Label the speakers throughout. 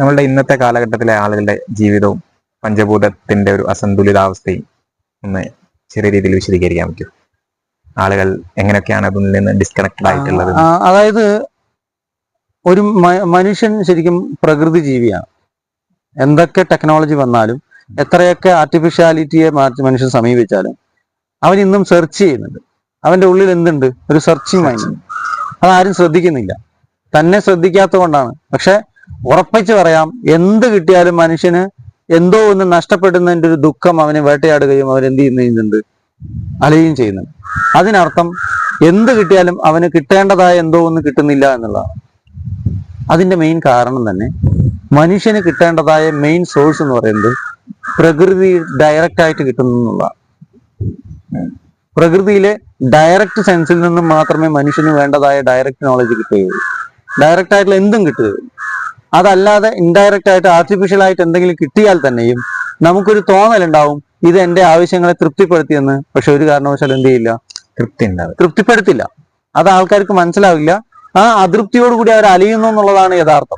Speaker 1: നമ്മളുടെ ഇന്നത്തെ കാലഘട്ടത്തിലെ ആളുകളുടെ ജീവിതവും പഞ്ചഭൂതത്തിന്റെ ഒരു അസന്തുലിതാവസ്ഥയും ഒന്ന് ചെറിയ രീതിയിൽ വിശദീകരിക്കാൻ പറ്റും. ആളുകൾ എങ്ങനെയൊക്കെയാണ് അതിൽ നിന്ന് ഡിസ്കണക്റ്റഡ് ആയിട്ടുള്ളത്?
Speaker 2: അതായത് ഒരു മനുഷ്യൻ ശരിക്കും പ്രകൃതി ജീവിയാണ്. എന്തൊക്കെ ടെക്നോളജി വന്നാലും എത്രയൊക്കെ ആർട്ടിഫിഷ്യാലിറ്റിയെ മാറ്റി മനുഷ്യൻ സമീപിച്ചാലും അവൻ ഇന്നും സെർച്ച് ചെയ്യുന്നുണ്ട്. അവന്റെ ഉള്ളിൽ എന്തുണ്ട്? ഒരു സെർച്ചിങ് മൈൻഡ് അതാരും ശ്രദ്ധിക്കുന്നില്ല. തന്നെ ശ്രദ്ധിക്കാത്തത് കൊണ്ടാണ് പക്ഷെ ഉറപ്പിച്ച് പറയാം എന്ത് കിട്ടിയാലും മനുഷ്യന് എന്തോ ഒന്ന് നഷ്ടപ്പെടുന്നതിന്റെ ഒരു ദുഃഖം അവനെ വേട്ടയാടുകയും അവൻ എന്ത് ചെയ്യുന്നുണ്ട്? അലയുകയും ചെയ്യുന്നുണ്ട് അതിനർത്ഥം എന്ത് കിട്ടിയാലും അവന് കിട്ടേണ്ടതായ എന്തോ ഒന്ന് കിട്ടുന്നില്ല എന്നുള്ളതാണ്. അതിന്റെ മെയിൻ കാരണം തന്നെ മനുഷ്യന് കിട്ടേണ്ടതായ മെയിൻ സോഴ്സ് എന്ന് പറയുന്നത് പ്രകൃതി ഡയറക്റ്റ് ആയിട്ട് കിട്ടുന്നു പ്രകൃതിയിലെ ഡയറക്റ്റ് സെൻസിൽ നിന്നും മാത്രമേ മനുഷ്യന് വേണ്ടതായ ഡയറക്റ്റ് നോളജ് കിട്ടുകയുള്ളൂ. ഡയറക്റ്റ് ആയിട്ടുള്ള എന്തും കിട്ടുകയുള്ളൂ. അതല്ലാതെ ഇൻഡയറക്റ്റ് ആയിട്ട് ആർട്ടിഫിഷ്യൽ ആയിട്ട് എന്തെങ്കിലും കിട്ടിയാൽ തന്നെയും നമുക്കൊരു തോന്നലുണ്ടാവും ഇത് എന്റെ ആവശ്യങ്ങളെ തൃപ്തിപ്പെടുത്തിയെന്ന്. പക്ഷെ ഒരു കാരണവശാലും എന്ത് ചെയ്യില്ല?
Speaker 1: തൃപ്തി ഉണ്ടാവും
Speaker 2: തൃപ്തിപ്പെടുത്തില്ല. അത് ആൾക്കാർക്ക് മനസ്സിലാവില്ല. ആ അതൃപ്തിയോടുകൂടി അവർ അലിയുന്നു എന്നുള്ളതാണ് യഥാർത്ഥം.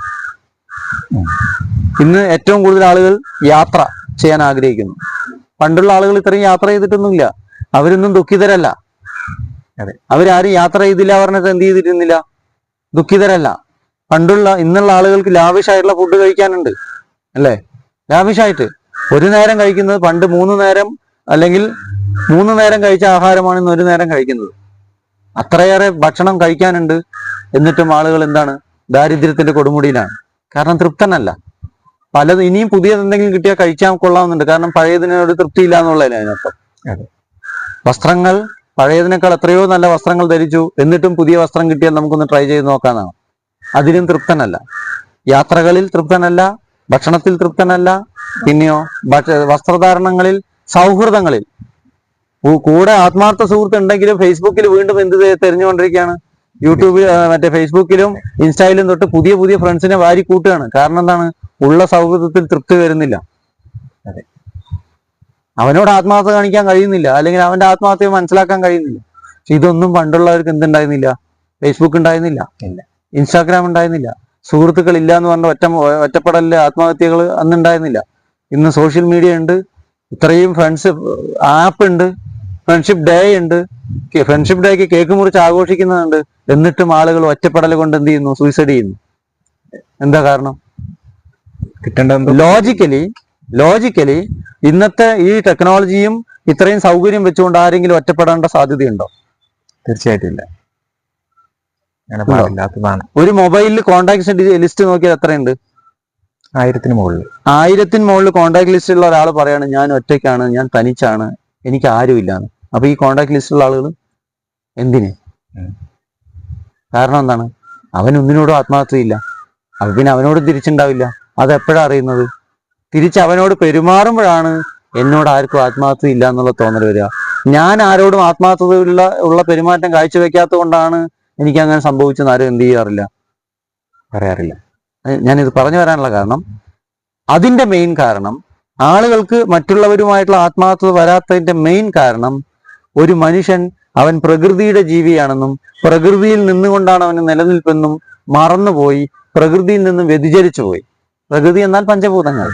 Speaker 2: ഇന്ന് ഏറ്റവും കൂടുതൽ ആളുകൾ യാത്ര ചെയ്യാൻ ആഗ്രഹിക്കുന്നു. പണ്ടുള്ള ആളുകൾ ഇത്രയും യാത്ര ചെയ്തിട്ടൊന്നുമില്ല. അവരൊന്നും ദുഃഖിതരല്ല.
Speaker 1: അതെ.
Speaker 2: അവരാരും യാത്ര ചെയ്തില്ല പറഞ്ഞിട്ട് എന്ത് ചെയ്തിരുന്നില്ല? ദുഃഖിതരല്ല. പണ്ടുള്ള ഇന്നുള്ള ആളുകൾക്ക് ലാവിഷായിട്ടുള്ള ഫുഡ് കഴിക്കാനുണ്ട് അല്ലേ? ലാവിഷായിട്ട്. ഒരു നേരം കഴിക്കുന്നത് പണ്ട് മൂന്ന് നേരം അല്ലെങ്കിൽ മൂന്ന് നേരം കഴിച്ച ആഹാരമാണ് ഇന്ന് ഒരു നേരം കഴിക്കുന്നത്. അത്രയേറെ ഭക്ഷണം കഴിക്കാനുണ്ട്. എന്നിട്ടും ആളുകൾ എന്താണ്? ദാരിദ്ര്യത്തിന്റെ കൊടുമുടിയിലാണ്. കാരണം തൃപ്തനല്ല. പലത് ഇനിയും പുതിയത് എന്തെങ്കിലും കിട്ടിയാൽ കഴിക്കാൻ കൊള്ളാവുന്നുണ്ട്. കാരണം പഴയതിനോട് തൃപ്തിയില്ല എന്നുള്ളതല്ലേ അതിനർത്ഥം. വസ്ത്രങ്ങൾ പഴയതിനേക്കാൾ എത്രയോ നല്ല വസ്ത്രങ്ങൾ ധരിച്ചു. എന്നിട്ടും പുതിയ വസ്ത്രം കിട്ടിയാൽ നമുക്കൊന്ന് ട്രൈ ചെയ്ത് നോക്കാന്നാണ്. അതിലും തൃപ്തനല്ല. യാത്രകളിൽ തൃപ്തനല്ല ഭക്ഷണത്തിൽ തൃപ്തനല്ല പിന്നെയോ വസ്ത്രധാരണങ്ങളിൽ സൗഹൃദങ്ങളിൽ. കൂടെ ആത്മാർത്ഥ സുഹൃത്ത് ഉണ്ടെങ്കിലും ഫേസ്ബുക്കിൽ വീണ്ടും എന്ത് തെരഞ്ഞുകൊണ്ടിരിക്കുകയാണ്? യൂട്യൂബിൽ മറ്റേ ഫേസ്ബുക്കിലും ഇൻസ്റ്റയിലും തൊട്ട് പുതിയ പുതിയ ഫ്രണ്ട്സിനെ വാരി കൂട്ടുകയാണ്. കാരണം എന്താണ്? ഉള്ള സൗഹൃദത്തിൽ തൃപ്തി വരുന്നില്ല. അവനോട് ആത്മാർത്ഥ കാണിക്കാൻ കഴിയുന്നില്ല. അല്ലെങ്കിൽ അവന്റെ ആത്മാർത്ഥ്യം മനസ്സിലാക്കാൻ കഴിയുന്നില്ല. ഇതൊന്നും പണ്ടുള്ളവർക്ക് എന്തുണ്ടായിരുന്നില്ല? ഫേസ്ബുക്ക് ഉണ്ടായിരുന്നില്ല. ഇൻസ്റ്റാഗ്രാം ഉണ്ടായിരുന്നില്ല. സുഹൃത്തുക്കൾ ഇല്ല എന്ന് പറഞ്ഞ ഒറ്റ ഒറ്റപ്പെടലിലെ ആത്മഹത്യകൾ അന്നുണ്ടായിരുന്നില്ല ഇന്ന് സോഷ്യൽ മീഡിയ ഉണ്ട്. ഇത്രയും ഫ്രണ്ട്സ് ആപ്പ് ഉണ്ട്. ഫ്രണ്ട്ഷിപ്പ് ഡേ ഉണ്ട്. ഫ്രണ്ട്ഷിപ്പ് ഡേക്ക് കേക്ക് മുറിച്ച് ആഘോഷിക്കുന്നുണ്ട് എന്നിട്ടും ആളുകൾ ഒറ്റപ്പെടൽ കൊണ്ട് എന്ത് ചെയ്യുന്നു? സൂയിസൈഡ് ചെയ്യുന്നു. എന്താ കാരണം?
Speaker 1: കിട്ടേണ്ട
Speaker 2: ലോജിക്കലി ലോജിക്കലി ഇന്നത്തെ ഈ ടെക്നോളജിയും ഇത്രയും സൗകര്യം വെച്ചുകൊണ്ട് ആരെങ്കിലും ഒറ്റപ്പെടേണ്ട സാധ്യതയുണ്ടോ?
Speaker 1: തീർച്ചയായിട്ടും ഇല്ല. അങ്ങനെ? പാടില്ലാത്തതാണ്.
Speaker 2: ഒരു മൊബൈലിൽ കോൺടാക്ട് ലിസ്റ്റ് നോക്കിയാൽ എത്രയുണ്ട്?
Speaker 1: ആയിരത്തിന് മുകളിൽ.
Speaker 2: ആയിരത്തിന് മുകളിൽ കോണ്ടാക്ട് ലിസ്റ്റ് ഉള്ള ഒരാൾ പറയാണ് ഞാൻ ഒറ്റയ്ക്കാണ് ഞാൻ തനിച്ചാണ് എനിക്ക് ആരുമില്ലാന്ന്. അപ്പൊ ഈ കോൺടാക്ട് ലിസ്റ്റിലുള്ള ആളുകൾ എന്തിന്? കാരണം എന്താണ്? അവൻ ഒന്നിനോടും ആത്മാർത്ഥതയില്ല. അപ്പൊ പിന്നെ അവനോട് തിരിച്ചുണ്ടാവില്ല. അത് എപ്പോഴാ അറിയുന്നത്? തിരിച്ച് അവനോട് പെരുമാറുമ്പോഴാണ് എന്നോട് ആർക്കും ആത്മാർത്ഥത ഇല്ല എന്നുള്ള തോന്നൽ വരിക. ഞാൻ ആരോടും ആത്മാർത്ഥതയുള്ള ഉള്ള പെരുമാറ്റം കാഴ്ചവെക്കാത്തത് കൊണ്ടാണ് എനിക്ക് അങ്ങനെ സംഭവിച്ചെന്ന് ആരും എന്ത് ചെയ്യാറില്ല.
Speaker 1: പറയാറില്ല.
Speaker 2: ഞാനിത് പറഞ്ഞു വരാനുള്ള കാരണം അതിന്റെ മെയിൻ കാരണം ആളുകൾക്ക് മറ്റുള്ളവരുമായിട്ടുള്ള ആത്മാർത്ഥത വരാത്തതിന്റെ മെയിൻ കാരണം ഒരു മനുഷ്യൻ അവൻ പ്രകൃതിയുടെ ജീവിയാണെന്നും പ്രകൃതിയിൽ നിന്നുകൊണ്ടാണ് അവന് നിലനിൽപ്പെന്നും മറന്നുപോയി പ്രകൃതിയിൽ നിന്നും വ്യതിചരിച്ചു പോയി പ്രകൃതി എന്നാൽ പഞ്ചഭൂതങ്ങൾ.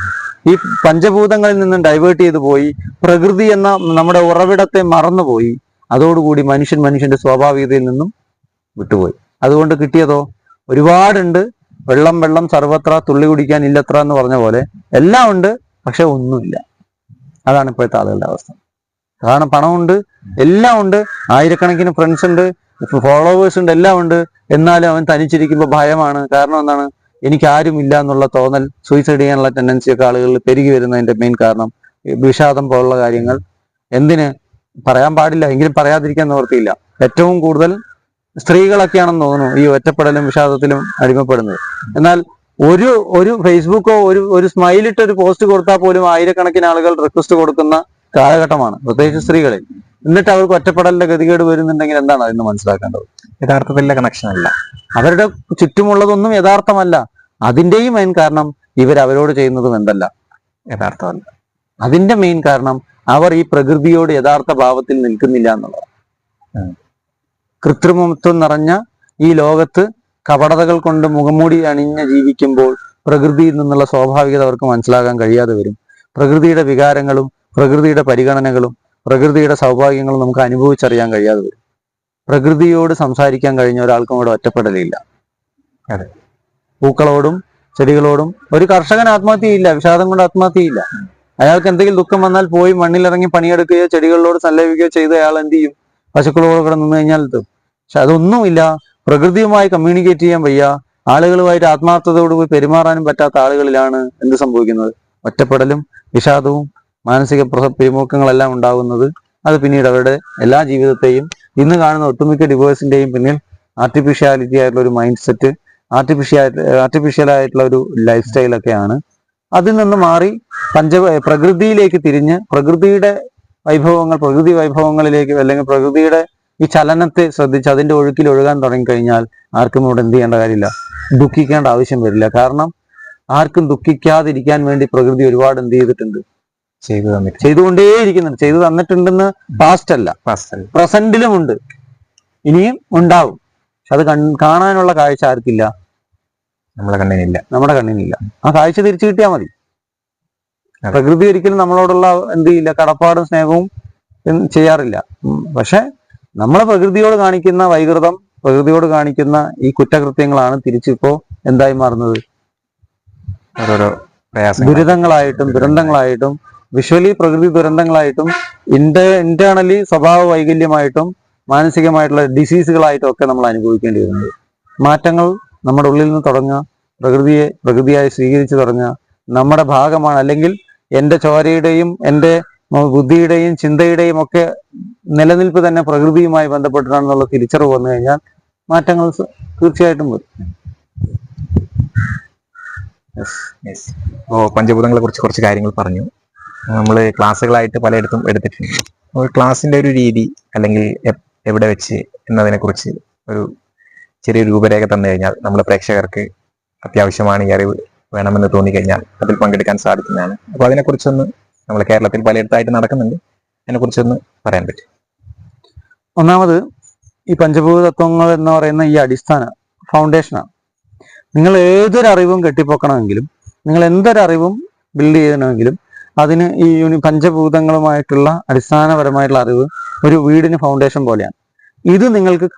Speaker 2: ഈ പഞ്ചഭൂതങ്ങളിൽ നിന്നും ഡൈവേർട്ട് ചെയ്തു പോയി പ്രകൃതി എന്ന നമ്മുടെ ഉറവിടത്തെ മറന്നുപോയി അതോടുകൂടി മനുഷ്യൻ മനുഷ്യന്റെ സ്വാഭാവികതയിൽ നിന്നും വിട്ടുപോയി. അതുകൊണ്ട് കിട്ടിയതോ? ഒരുപാടുണ്ട്. വെള്ളം വെള്ളം സർവത്ര തുള്ളി കുടിക്കാൻ ഇല്ലത്ര എന്ന് പറഞ്ഞ പോലെ എല്ലാം ഉണ്ട് പക്ഷെ ഒന്നുമില്ല. അതാണ് ഇപ്പോഴത്തെ ആളുകളുടെ അവസ്ഥ. കാരണം പണമുണ്ട് എല്ലാം ഉണ്ട്. ആയിരക്കണക്കിന് ഫ്രണ്ട്സ് ഉണ്ട് ഫോളോവേഴ്സ് ഉണ്ട് എല്ലാം ഉണ്ട്. എന്നാലും അവൻ തനിച്ചിരിക്കുമ്പോൾ ഭയമാണ്. കാരണം എന്താണ്? എനിക്ക് ആരും ഇല്ല എന്നുള്ള തോന്നൽ സൂയിസൈഡ് ചെയ്യാനുള്ള ടെൻഡൻസി ഒക്കെ ആളുകളിൽ പെരുകി വരുന്നതിന്റെ മെയിൻ കാരണം വിഷാദം പോലുള്ള കാര്യങ്ങൾ. എന്തിന്? പറയാൻ പാടില്ല. എങ്കിലും പറയാതിരിക്കാൻ നിവൃത്തിയില്ല. ഏറ്റവും കൂടുതൽ സ്ത്രീകളൊക്കെയാണെന്ന് തോന്നുന്നു ഈ ഒറ്റപ്പെടലും വിഷാദത്തിലും അടിമപ്പെടുന്നത്. എന്നാൽ ഒരു ഒരു ഫേസ്ബുക്കോ ഒരു ഒരു സ്മൈലിട്ട് ഒരു പോസ്റ്റ് കൊടുത്താൽ പോലും ആയിരക്കണക്കിന് ആളുകൾ റിക്വസ്റ്റ് കൊടുക്കുന്ന കാലഘട്ടമാണ് പ്രത്യേകിച്ച് സ്ത്രീകളിൽ. എന്നിട്ട് അവർക്ക് ഒറ്റപ്പെടലിന്റെ ഗതികേട് വരുന്നുണ്ടെങ്കിൽ എന്താണ് അതിന് മനസ്സിലാക്കേണ്ടത്?
Speaker 1: യഥാർത്ഥത്തിൽ കണക്ഷൻ അല്ല.
Speaker 2: അവരുടെ ചുറ്റുമുള്ളതൊന്നും യഥാർത്ഥമല്ല. അതിന്റെയും മെയിൻ കാരണം ഇവർ അവരോട് ചെയ്യുന്നതും എന്തല്ല.
Speaker 1: യഥാർത്ഥമല്ല.
Speaker 2: അതിന്റെ മെയിൻ കാരണം അവർ ഈ പ്രകൃതിയോട് യഥാർത്ഥ ഭാവത്തിൽ നിൽക്കുന്നില്ല എന്നുള്ളതാണ്. കൃത്രിമത്വം നിറഞ്ഞ ഈ ലോകത്ത് കപടതകൾ കൊണ്ട് മുഖംമൂടി അണിഞ്ഞ് ജീവിക്കുമ്പോൾ പ്രകൃതിയിൽ നിന്നുള്ള സ്വാഭാവികത അവർക്ക് മനസ്സിലാകാൻ കഴിയാതെ വരും. പ്രകൃതിയുടെ വികാരങ്ങളും പ്രകൃതിയുടെ പരിഗണനകളും പ്രകൃതിയുടെ സൗഭാഗ്യങ്ങളും നമുക്ക് അനുഭവിച്ചറിയാൻ കഴിയാതെ വരും. പ്രകൃതിയോട് സംസാരിക്കാൻ കഴിഞ്ഞ ഒരാൾക്കും ഇവിടെ ഒറ്റപ്പെടലില്ല.
Speaker 1: അതെ.
Speaker 2: പൂക്കളോടും ചെടികളോടും ഒരു കർഷകൻ ആത്മഹത്യയില്ല വിഷാദം കൊണ്ട് ആത്മഹത്യയില്ല അയാൾക്ക് എന്തെങ്കിലും ദുഃഖം വന്നാൽ പോയി മണ്ണിലിറങ്ങി പണിയെടുക്കുകയോ ചെടികളിലോട് സല്ലപിക്കുകയോ ചെയ്ത് അയാൾ എന്ത് ചെയ്യും? പശുക്കളോട് കൂടെ നിന്ന് കഴിഞ്ഞാൽ എത്തും പക്ഷെ അതൊന്നുമില്ല. പ്രകൃതിയുമായി കമ്മ്യൂണിക്കേറ്റ് ചെയ്യാൻ വയ്യ. ആളുകളുമായിട്ട് ആത്മാർത്ഥതയോട് പോയി പെരുമാറാനും പറ്റാത്ത ആളുകളിലാണ് എന്ത് സംഭവിക്കുന്നത്? ഒറ്റപ്പെടലും വിഷാദവും മാനസിക പ്ര- പിരിമുറുക്കങ്ങളെല്ലാം ഉണ്ടാകുന്നത് അത് പിന്നീട് അവരുടെ എല്ലാ ജീവിതത്തെയും ഇന്ന് കാണുന്ന ഒട്ടുമിക്ക ഡിവോഴ്സിന്റെയും പിന്നിൽ ആർട്ടിഫിഷ്യാലിറ്റി ആയിട്ടുള്ള ഒരു മൈൻഡ് സെറ്റ് ആർട്ടിഫിഷ്യൽ ആർട്ടിഫിഷ്യൽ ആയിട്ടുള്ള ഒരു ലൈഫ് സ്റ്റൈലൊക്കെയാണ് അതിൽ നിന്ന് മാറി പഞ്ച പ്രകൃതിയിലേക്ക് തിരിഞ്ഞ് പ്രകൃതിയുടെ വൈഭവങ്ങൾ പ്രകൃതി വൈഭവങ്ങളിലേക്ക് അല്ലെങ്കിൽ പ്രകൃതിയുടെ ഈ ചലനത്തെ ശ്രദ്ധിച്ച് അതിന്റെ ഒഴുക്കിൽ ഒഴുകാൻ തുടങ്ങിക്കഴിഞ്ഞാൽ ആർക്കും ഇവിടെ എന്ത് ചെയ്യേണ്ട കാര്യമില്ല. ദുഃഖിക്കേണ്ട ആവശ്യം വരില്ല. കാരണം ആർക്കും ദുഃഖിക്കാതിരിക്കാൻ വേണ്ടി പ്രകൃതി ഒരുപാട് എന്ത് ചെയ്തിട്ടുണ്ട്?
Speaker 1: ചെയ്തു തന്നിട്ട്
Speaker 2: ചെയ്തുകൊണ്ടേയിരിക്കുന്നുണ്ട്. ചെയ്തു തന്നിട്ടുണ്ടെന്ന് പാസ്റ്റ് അല്ല. പ്രസന്റിലും ഉണ്ട്. ഇനിയും ഉണ്ടാവും. പക്ഷെ അത് കാണാനുള്ള കാഴ്ച ആർക്കില്ല?
Speaker 1: നമ്മുടെ കണ്ണിനില്ല.
Speaker 2: നമ്മുടെ കണ്ണിനില്ല. ആ കാഴ്ച തിരിച്ചു കിട്ടിയാൽ മതി. പ്രകൃതി ഒരിക്കലും നമ്മളോടുള്ള എന്ത് ചെയ്യില്ല കടപ്പാടും സ്നേഹവും ചെയ്യാറില്ല. പക്ഷെ നമ്മളെ പ്രകൃതിയോട് കാണിക്കുന്ന വൈകൃതം പ്രകൃതിയോട് കാണിക്കുന്ന ഈ കുറ്റകൃത്യങ്ങളാണ് തിരിച്ചിപ്പോ എന്തായി മാറുന്നത്?
Speaker 1: ഓരോരോ
Speaker 2: ദുരിതങ്ങളായിട്ടും ദുരന്തങ്ങളായിട്ടും വിഷ്വലി പ്രകൃതി ദുരന്തങ്ങളായിട്ടും ഇന്റ ഇന്റേണലി സ്വഭാവ വൈകല്യമായിട്ടും മാനസികമായിട്ടുള്ള ഡിസീസുകളായിട്ടും ഒക്കെ നമ്മൾ അനുഭവിക്കേണ്ടി വരുന്നത്. മാറ്റങ്ങൾ നമ്മുടെ ഉള്ളിൽ നിന്ന് തുടങ്ങുക പ്രകൃതിയെ പ്രകൃതിയായി സ്വീകരിച്ചു തുടങ്ങുക നമ്മുടെ ഭാഗമാണ് അല്ലെങ്കിൽ എന്റെ ചോരയുടെയും എന്റെ ബുദ്ധിയുടെയും ചിന്തയുടെയും ഒക്കെ നിലനിൽപ്പ് തന്നെ പ്രകൃതിയുമായി ബന്ധപ്പെട്ടിട്ടാണെന്നുള്ള തിരിച്ചറിവ് വന്നു കഴിഞ്ഞാൽ മാറ്റങ്ങൾ തീർച്ചയായിട്ടും വരും.
Speaker 1: ഓ പഞ്ചഭൂതങ്ങളെ കുറിച്ച് കുറച്ച് കാര്യങ്ങൾ പറഞ്ഞു. നമ്മൾ ക്ലാസ്സുകളായിട്ട് പലയിടത്തും എടുത്തിട്ടുണ്ട്. ഒരു ക്ലാസ്സിന്റെ ഒരു രീതി അല്ലെങ്കിൽ എവിടെ വെച്ച് എന്നതിനെ കുറിച്ച് ഒരു ചെറിയ രൂപരേഖ തന്നു കഴിഞ്ഞാൽ നമ്മുടെ പ്രേക്ഷകർക്ക് അത്യാവശ്യമാണ് ഈ അറിവ് വേണമെന്ന് തോന്നിക്കഴിഞ്ഞാൽ അതിൽ പങ്കെടുക്കാൻ സാധിക്കുന്നതാണ്. അപ്പോൾ അതിനെക്കുറിച്ചൊന്ന് നമ്മൾ കേരളത്തിൽ പലയിടത്തായിട്ട് നടക്കുന്നുണ്ട്. അതിനെക്കുറിച്ചൊന്ന് പറയാൻ പറ്റും.
Speaker 2: ഒന്നാമത് ഈ പഞ്ചഭൂത തത്വങ്ങൾ എന്ന് പറയുന്ന ഈ അടിസ്ഥാന ഫൗണ്ടേഷനാണ് നിങ്ങൾ ഏതൊരു അറിവും കെട്ടിപ്പൊക്കണമെങ്കിലും നിങ്ങൾ എന്തൊരറിവും ബിൽഡ് ചെയ്യണമെങ്കിലും അതിന് ഈ യൂണി പഞ്ചഭൂതങ്ങളുമായിട്ടുള്ള അടിസ്ഥാനപരമായിട്ടുള്ള അറിവ് ഒരു വീടിന് ഫൗണ്ടേഷൻ പോലെയാണ്. ഇത് നിങ്ങൾക്ക്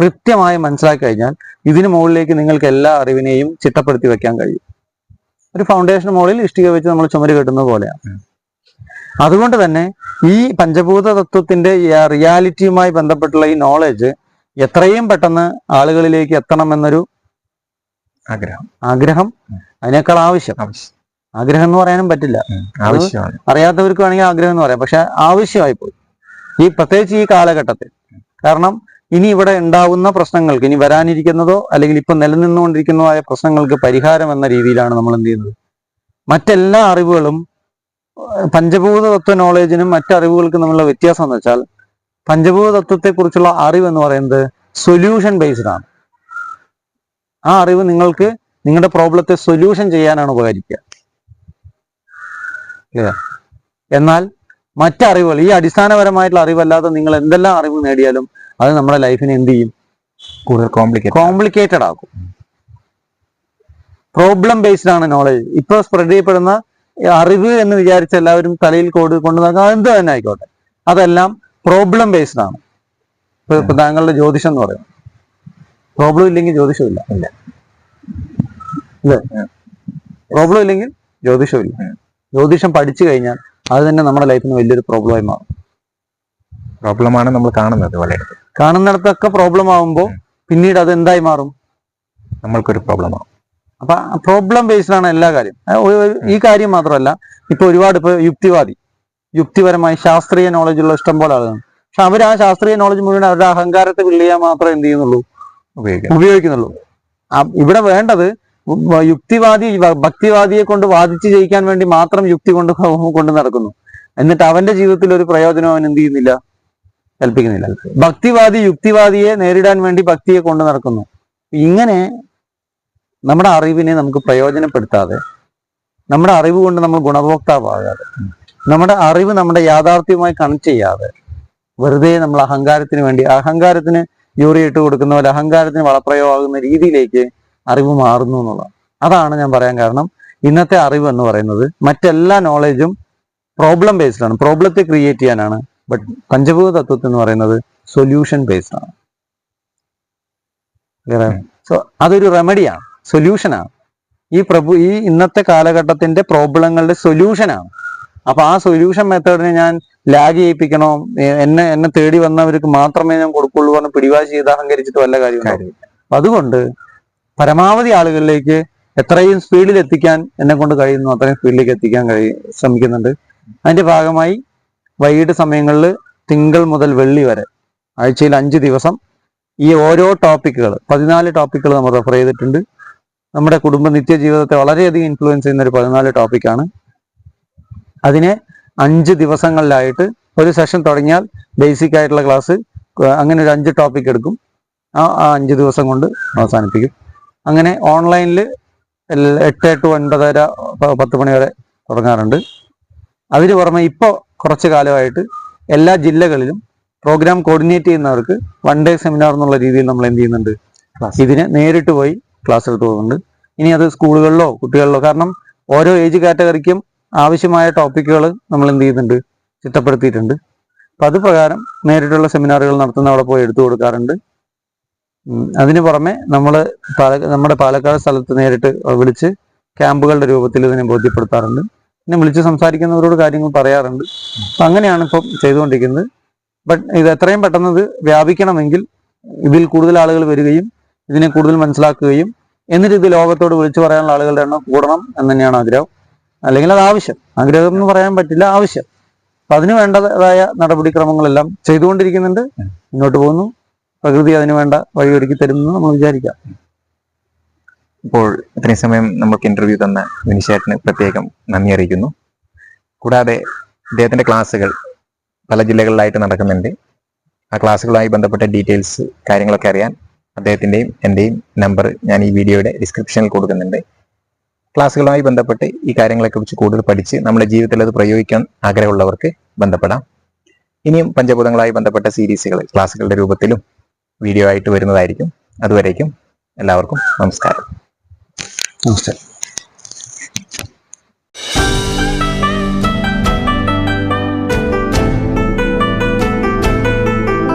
Speaker 2: കൃത്യമായി മനസ്സിലാക്കി കഴിഞ്ഞാൽ ഇതിന് മുകളിലേക്ക് നിങ്ങൾക്ക് എല്ലാ അറിവിനെയും ചിട്ടപ്പെടുത്തി വെക്കാൻ കഴിയും. ഒരു ഫൗണ്ടേഷൻ മുകളിൽ ഇഷ്ടിക വെച്ച് നമ്മൾ ചുമര് കെട്ടുന്ന പോലെയാണ്. അതുകൊണ്ട് തന്നെ ഈ പഞ്ചഭൂത തത്വത്തിന്റെ റിയാലിറ്റിയുമായി ബന്ധപ്പെട്ടുള്ള ഈ നോളജ് എത്രയും പെട്ടെന്ന് ആളുകളിലേക്ക് എത്തണം എന്നൊരു
Speaker 1: ആഗ്രഹം
Speaker 2: ആഗ്രഹം അതിനേക്കാൾ ആവശ്യം.
Speaker 1: ആവശ്യം.
Speaker 2: ആഗ്രഹം എന്ന് പറയാനും പറ്റില്ല.
Speaker 1: ആവശ്യമാണ്.
Speaker 2: അറിയാത്തവർക്ക് വേണമെങ്കിൽ ആഗ്രഹം എന്ന് പറയാം. പക്ഷെ ആവശ്യമായി പോയി ഈ പ്രത്യേകിച്ച് ഈ കാലഘട്ടത്തിൽ. കാരണം ഇനി ഇവിടെ ഉണ്ടാവുന്ന പ്രശ്നങ്ങൾക്ക് ഇനി വരാനിരിക്കുന്നതോ അല്ലെങ്കിൽ ഇപ്പൊ നിലനിന്നുകൊണ്ടിരിക്കുന്നതോ ആയ പ്രശ്നങ്ങൾക്ക് പരിഹാരം എന്ന രീതിയിലാണ് നമ്മൾ എന്ത് ചെയ്യുന്നത്. മറ്റെല്ലാ അറിവുകളും പഞ്ചഭൂത തത്വ നോളേജിനും മറ്ററിവുകൾക്കും തമ്മിലുള്ള വ്യത്യാസം എന്ന് വെച്ചാൽ പഞ്ചഭൂത തത്വത്തെ കുറിച്ചുള്ള അറിവ് എന്ന് പറയുന്നത് സൊല്യൂഷൻ ബേസ്ഡ് ആണ്. ആ അറിവ് നിങ്ങൾക്ക് നിങ്ങളുടെ പ്രോബ്ലത്തെ സൊല്യൂഷൻ ചെയ്യാനാണ് ഉപകരിക്കുക? എന്നാൽ മറ്ററിവുകൾ ഈ അടിസ്ഥാനപരമായിട്ടുള്ള അറിവല്ലാതെ നിങ്ങൾ എന്തെല്ലാം അറിവ് നേടിയാലും അത് നമ്മുടെ ലൈഫിനെ എന്ത് ചെയ്യും?
Speaker 1: കൂടുതൽ കോംപ്ലിക്കേറ്റ്
Speaker 2: കോംപ്ലിക്കേറ്റഡ് ആക്കും. പ്രോബ്ലം ബേസ്ഡ് ആണ് നോളജ് ഇപ്പൊ സ്പ്രെഡ് ചെയ്യപ്പെടുന്ന അറിവ് എന്ന് വിചാരിച്ച എല്ലാവരും തലയിൽ കോട് കൊണ്ടു നടക്കുക എന്ത് തന്നെ ആയിക്കോട്ടെ. അതെല്ലാം പ്രോബ്ലം ബേസ്ഡ് ആണ്. ഇപ്പൊ താങ്കളുടെ ജ്യോതിഷം എന്ന് പറയുന്നത്. പ്രോബ്ലം ഇല്ലെങ്കിൽ ജ്യോതിഷം ഇല്ല. അല്ലേ? പ്രോബ്ലം ഇല്ലെങ്കിൽ ജ്യോതിഷം ഇല്ല. ജ്യോതിഷം പഠിച്ചു കഴിഞ്ഞാൽ അത് തന്നെ നമ്മുടെ ലൈഫിന് വലിയൊരു പ്രോബ്ലമായി മാറും.
Speaker 1: പ്രോബ്ലമാണ് നമ്മൾ കാണുന്നത് പലയിടത്തും
Speaker 2: കാണുന്നിടത്തൊക്കെ പ്രോബ്ലം ആവുമ്പോൾ പിന്നീട് അത് എന്തായി മാറും?
Speaker 1: നമ്മൾക്കൊരു പ്രോബ്ലം ആവും.
Speaker 2: അപ്പൊ പ്രോബ്ലം ബേസ്ഡ് ആണ് എല്ലാ കാര്യം. ഈ കാര്യം മാത്രമല്ല ഇപ്പൊ ഒരുപാട് ഇപ്പൊ യുക്തിവാദി യുക്തിപരമായി ശാസ്ത്രീയ നോളജ് ഉള്ള ഇഷ്ടം പോലെ ആളുകൾ പക്ഷെ അവർ ആ ശാസ്ത്രീയ നോളജ് മുഴുവൻ അവരുടെ അഹങ്കാരത്തെ ബിൽഡ് ചെയ്യാൻ മാത്രമേ എന്ത് ചെയ്യുന്നുള്ളൂ? ഉപയോഗിക്കുന്നുള്ളൂ. ഇവിടെ വേണ്ടത് യുക്തിവാദി ഭക്തിവാദിയെ കൊണ്ട് വാദിച്ച് ജയിക്കാൻ വേണ്ടി മാത്രം യുക്തി കൊണ്ട് കൊണ്ട് നടക്കുന്നു. എന്നിട്ട് അവന്റെ ജീവിതത്തിൽ ഒരു പ്രയോജനം അവൻ എന്ത് ചെയ്യുന്നില്ല? കൽപ്പിക്കുന്നില്ല. ഭക്തിവാദി യുക്തിവാദിയെ നേരിടാൻ വേണ്ടി ഭക്തിയെ കൊണ്ട് നടക്കുന്നു. ഇങ്ങനെ നമ്മുടെ അറിവിനെ നമുക്ക് പ്രയോജനപ്പെടുത്താതെ നമ്മുടെ അറിവ് കൊണ്ട് നമ്മൾ ഗുണഭോക്താവാകാതെ നമ്മുടെ അറിവ് നമ്മുടെ യാഥാർത്ഥ്യവുമായി കണക്ട് ചെയ്യാതെ വെറുതെ നമ്മൾ അഹങ്കാരത്തിന് വേണ്ടി അഹങ്കാരത്തിന് യൂറി ഇട്ട് കൊടുക്കുന്ന പോലെ അഹങ്കാരത്തിന് വളപ്രയോഗമാകുന്ന രീതിയിലേക്ക് അറിവ് മാറുന്നു എന്നുള്ളതാണ്. അതാണ് ഞാൻ പറയാൻ കാരണം. ഇന്നത്തെ അറിവ് എന്ന് പറയുന്നത് മറ്റെല്ലാ നോളജും പ്രോബ്ലം ബേസ്ഡ് ആണ് പ്രോബ്ലത്തെ ക്രിയേറ്റ് ചെയ്യാനാണ് ബട്ട് പഞ്ചഭൂത തത്വത്തിൽ എന്ന് പറയുന്നത് സൊല്യൂഷൻ ബേസ്ഡ് ആണ്. സോ അതൊരു റെമഡിയാണ് സൊല്യൂഷനാണ് ഈ പ്രഭു ഈ ഇന്നത്തെ കാലഘട്ടത്തിന്റെ പ്രോബ്ലങ്ങളുടെ സൊല്യൂഷനാണ് അപ്പൊ ആ സൊല്യൂഷൻ മെത്തേഡിനെ ഞാൻ ലാഗ് ചെയ്യിപ്പിക്കണോ? എന്നെ എന്നെ തേടി വന്നവർക്ക് മാത്രമേ ഞാൻ കൊടുക്കുള്ളൂ എന്ന് പിടിവാശി ചെയ്ത് അഹങ്കരിച്ചിട്ട് വല്ല കാര്യം
Speaker 1: കാര്യമില്ല.
Speaker 2: അതുകൊണ്ട് പരമാവധി ആളുകളിലേക്ക് എത്രയും സ്പീഡിൽ എത്തിക്കാൻ എന്നെ കൊണ്ട് കഴിയുന്നു അത്രയും സ്പീഡിലേക്ക് എത്തിക്കാൻ കഴിയും ശ്രമിക്കുന്നുണ്ട്. അതിന്റെ ഭാഗമായി വൈകിട്ട് സമയങ്ങളിൽ തിങ്കൾ മുതൽ വെള്ളി വരെ ആഴ്ചയിൽ അഞ്ച് ദിവസം ഈ ഓരോ ടോപ്പിക്കുകൾ പതിനാല് ടോപ്പിക്കുകൾ നമ്മൾ റെഫർ ചെയ്തിട്ടുണ്ട്. നമ്മുടെ കുടുംബ നിത്യജീവിതത്തെ വളരെയധികം ഇൻഫ്ലുവൻസ് ചെയ്യുന്ന ഒരു പതിനാല് ടോപ്പിക്കാണ് അതിനെ അഞ്ച് ദിവസങ്ങളിലായിട്ട് ഒരു സെഷൻ തുടങ്ങിയാൽ ബേസിക് ആയിട്ടുള്ള ക്ലാസ് അങ്ങനെ ഒരു അഞ്ച് ടോപ്പിക് എടുക്കും. ആ അഞ്ച് ദിവസം കൊണ്ട് അവസാനിപ്പിക്കും. അങ്ങനെ ഓൺലൈനിൽ എട്ട് ടു ഒൻപതര പത്ത് മണി വരെ തുടങ്ങാറുണ്ട്. അതിന് പുറമെ ഇപ്പോൾ കുറച്ച് കാലമായിട്ട് എല്ലാ ജില്ലകളിലും പ്രോഗ്രാം കോർഡിനേറ്റ് ചെയ്യുന്നവർക്ക് വൺ ഡേ സെമിനാർ എന്നുള്ള രീതിയിൽ നമ്മൾ എന്ത് ചെയ്യുന്നുണ്ട്? ഇതിനെ നേരിട്ട് പോയി ക്ലാസ് എടുത്തു പോകുന്നുണ്ട്. ഇനി അത് സ്കൂളുകളിലോ കുട്ടികളിലോ കാരണം ഓരോ ഏജ് കാറ്റഗറിക്കും ആവശ്യമായ ടോപ്പിക്കുകൾ നമ്മൾ എന്ത് ചെയ്യുന്നുണ്ട്? ചിട്ടപ്പെടുത്തിയിട്ടുണ്ട്. അപ്പൊ അത് പ്രകാരം നേരിട്ടുള്ള സെമിനാറുകൾ നടത്തുന്ന അവിടെ പോയി എടുത്തു കൊടുക്കാറുണ്ട്. അതിന് പുറമെ നമ്മൾ നമ്മുടെ പാലക്കാട് സ്ഥലത്ത് നേരിട്ട് വിളിച്ച് ക്യാമ്പുകളുടെ രൂപത്തിൽ ഇതിനെ ബോധ്യപ്പെടുത്താറുണ്ട്. പിന്നെ വിളിച്ച് സംസാരിക്കുന്നവരോട് കാര്യങ്ങൾ പറയാറുണ്ട്. അങ്ങനെയാണ് ഇപ്പം ചെയ്തുകൊണ്ടിരിക്കുന്നത്. ബട്ട് ഇത് എത്രയും പെട്ടെന്ന് ഇത് വ്യാപിക്കണമെങ്കിൽ ഇതിൽ കൂടുതൽ ആളുകൾ വരികയും ഇതിനെ കൂടുതൽ മനസ്സിലാക്കുകയും എന്നിട്ട് ഇത് ലോകത്തോട് വിളിച്ചു പറയാനുള്ള ആളുകളുടെ എണ്ണം കൂടണം എന്ന് തന്നെയാണ് ആഗ്രഹം. അല്ലെങ്കിൽ അത് ആവശ്യം. ആഗ്രഹം എന്ന് പറയാൻ പറ്റില്ല ആവശ്യം. അപ്പൊ അതിന് വേണ്ടതായ നടപടിക്രമങ്ങളെല്ലാം ചെയ്തുകൊണ്ടിരിക്കുന്നുണ്ട്. മുന്നോട്ട് പോകുന്നു. പ്രകൃതി അതിന് വേണ്ട വഴിയൊരുക്കി തരുമെന്ന് നമ്മൾ വിചാരിക്കാം.
Speaker 1: ഇപ്പോൾ ഇത്രയും സമയം നമുക്ക് ഇന്റർവ്യൂ തന്ന വിനിശേട്ടന് പ്രത്യേകം നന്ദി അറിയിക്കുന്നു. കൂടാതെ ഇദ്ദേഹത്തിന്റെ ക്ലാസ്സുകൾ പല ജില്ലകളിലായിട്ട് നടക്കുന്നുണ്ട്. ആ ക്ലാസ്സുകളുമായി ബന്ധപ്പെട്ട ഡീറ്റെയിൽസ് കാര്യങ്ങളൊക്കെ അറിയാൻ അദ്ദേഹത്തിന്റെയും എന്റെയും നമ്പർ ഞാൻ ഈ വീഡിയോയുടെ ഡിസ്ക്രിപ്ഷനിൽ കൊടുക്കുന്നുണ്ട്. ക്ലാസ്സുകളുമായി ബന്ധപ്പെട്ട് ഈ കാര്യങ്ങളെ കുറിച്ച് കൂടുതൽ പഠിച്ച് നമ്മുടെ ജീവിതത്തിൽ അത് പ്രയോഗിക്കാൻ ആഗ്രഹമുള്ളവർക്ക് ബന്ധപ്പെടാം. ഇനിയും പഞ്ചഭൂതങ്ങളുമായി ബന്ധപ്പെട്ട സീരീസുകൾ ക്ലാസ്സുകളുടെ രൂപത്തിലും വീഡിയോ ആയിട്ട് വരുന്നതായിരിക്കും. അതുവരേക്കും എല്ലാവർക്കും നമസ്കാരം.
Speaker 2: നമസ്കാരം